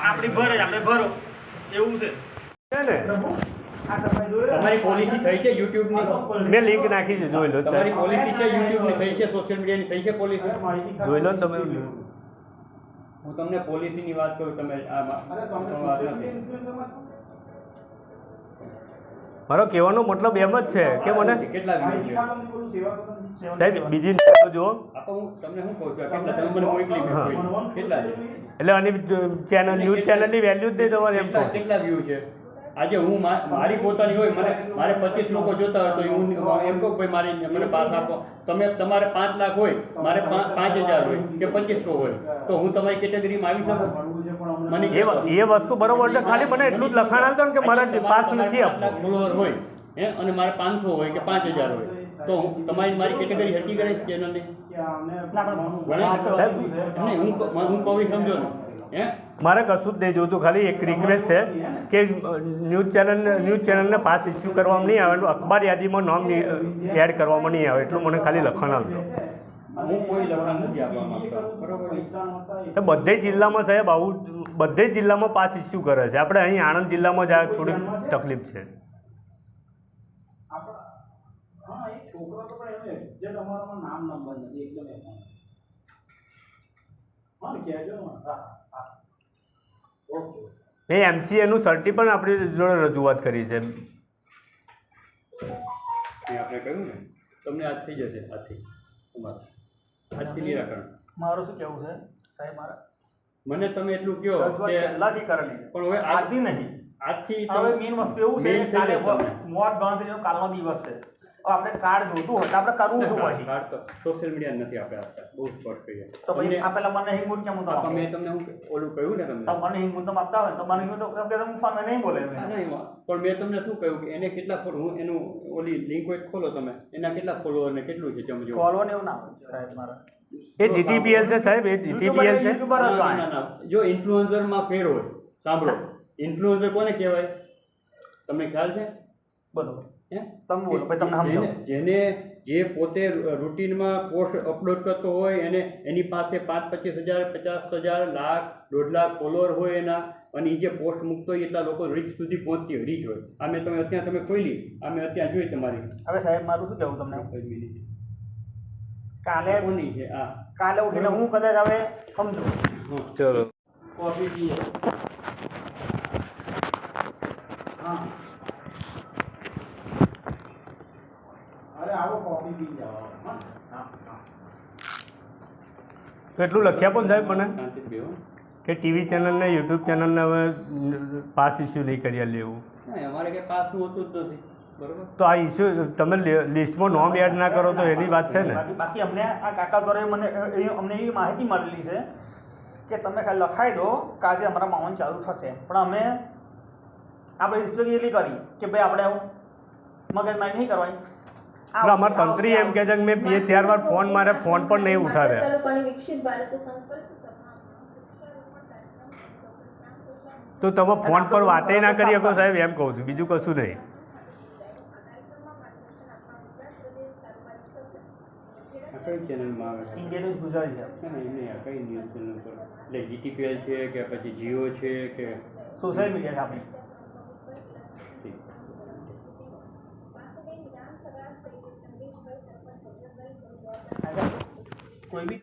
આપણી ભરે આપણે ભરો. એવું છે. તમારી પોલિસી થઈ છે યુટ્યુબની મેં લિંક નાખી છે જોઈ લો તમારી પોલિસી છે યુટ્યુબની થઈ છે સોશિયલ મીડિયાની થઈ છે પોલિસી જોઈ લો ને તમે હું તમને પોલિસીની વાત કરું તમે નથી. મારો કહેવાનો મતલબ એમ જ છે કે મને કેટલા વ્યૂ છે સાહેબ બીજી જુઓ. એટલે આની ચેનલ ન્યૂઝ ચેનલની વેલ્યુ જ નહીં તમારે એમ કેટલા વ્યૂ છે? આજે હું મારી પોતાની હોય મને મારે પચીસ લોકો જોતા હોય તો હું એમ કહું ભાઈ મારી મને પાસ આપો. તમે તમારે પાંચ લાખ હોય મારે પાંચ હજાર હોય કે પચીસો હોય તો હું તમારી કેટેગરીમાં આવી શકું? મને એ વસ્તુ બરોબર છે ખાલી મને એટલું જ લખાણ આવતું ને કે મારા પાસ નથી લાખ આપવું. હોય. હે? અને મારે પાંચસો હોય કે પાંચ હજાર હોય. તો હું તમારી મારી કેટેગરી હટી ગઈ ચેનલની નહીં હું હું કવિ સમજો ને. હે? મારે કશું જ નહીં જોતું ખાલી એક રિક્વેસ્ટ છે કે ન્યૂઝ ચેનલ ન્યૂઝ ચેનલને પાસ ઇસ્યુ કરવામાં નહીં આવે અખબાર યાદીમાં નામ એડ કરવામાં નહીં આવે એટલું મને ખાલી લખાણ આવજો હું કોઈ લખાણ નથી આપવા માંગતો. બરોબર તો બધે જિલ્લામાં સાહેબ આવું બધે જ જિલ્લામાં પાસ ઇસ્યુ કરે છે. આપણે અહીં આણંદ જિલ્લામાં જ આ થોડીક તકલીફ છે. મેં એમસીએનું સર્ટી પણ આપણી જોડે રજૂઆત કરી છે. એ આપણે કહ્યું ને? તમને આજ થઈ જશે આજથી તમારે નિરાકરણ. મારું શું કેવું છે? સાહેબ મારા મને તમે એટલું કહો કે પહેલાથી કરેલી પણ હવે આજ- આજથી નહીં. આજથી હવે મેઇન વસ્તુ એવું છે કાલે મોટ ગણતરીનો કાલનો દિવસ છે. આપણે કાર્ડ જોતું હોય તો આપણે કરવું શું પછી? કાર્ડ તો સોશિયલ મીડિયા નથી આપણે આપતા બહુ સ્પષ્ટ કહીએ તો પછી આ પેલા મને હિંગુન કેમ તો મેં તમને હું ઓલું કહ્યું ને તમને? તો મને હિંગુન તો આપતા હોય તો મને હિંગુન તો કે તમે ફોન નહીં બોલે નહીં, પણ મેં તમને શું કહ્યું કે એને કેટલા ફોલો હું એનું ઓલી લિંક હોય ખોલો તમે. એના કેટલા ફોલોઅર ને કેટલું છે સમજો ફોલો ને એવું ના હોય સાહેબ મારા. એ જીટીપીએલ છે સાહેબ એ જીટીપીએલ છે. ના, ના, ના. જો ઇન્ફ્લુએન્સરમાં ફેર હોય સાંભળો. ઇન્ફ્લુએન્સર કોને કહેવાય? તમને ખ્યાલ છે? બરોબર? તમે બોલો પછી તમને સમજો જેને- જેને જે પોતે રૂટીનમાં પોસ્ટ અપલોડ કરતો હોય એને એની પાસે પાંચ પચીસ હજાર પચાસ હજાર લાખ દોઢ લાખ ફોલોઅર હોય એના અને એ જે પોસ્ટ મૂકતો હોય એટલા લોકો રીચ સુધી પહોંચતી હોય રીચ હોય. આ મેં તમે અત્યારે તમે ખોલી આ મેં અત્યારે જોઈ તમારી. હવે સાહેબ મારું શું કહેવું તમને? કાલે કોની છે આ કાલે ઉઠીને હું કદાચ હવે સમજો. ચલો. કોફી પીએ. હા. આવો કોફી પી જાઓ એટલું લખ્યા પણ સાહેબ મને કે ટીવી ચેનલને યુટ્યુબ ચેનલને હવે પાસ ઇસ્યુ નહીં કરી લેવું. અમારે કઈ પાસનું હોતું જ નથી. તો આ ઇસ્યુ તમે લિસ્ટમાં નોમ એડ ના કરો તો એની વાત છે ને? બાકી અમને આ કાકા દ્વારા મને અમને એવી માહિતી મળેલી છે કે તમે ખાલી લખાઈ દો કે આજે અમારા માવન ચાલુ થશે. પણ અમે આપણે રિસ્ટ્રિક્ટ એટલી કરી કે ભાઈ આપણે મગજમારી નહીં કરવાની. એટલે અમારા તંત્રી એમ કહે છે કે મેં બે ચાર વાર ફોન મારે ફોન પણ નહીં ઉઠાવ્યા. તો તમે ફોન પર વાતે ના કરી શકો સાહેબ એમ કહું છું. બીજું કશું નહીં. કઈ ચેનલમાં આવે ન્યૂઝ ગુજરાતી છે. ના, કઈ ન્યૂઝ ચેનલ પર? એટલે જીટીપીએલ છે કે પછી જીઓ છે કે સોશિયલ મીડિયા છે આપણી. કોઈ બી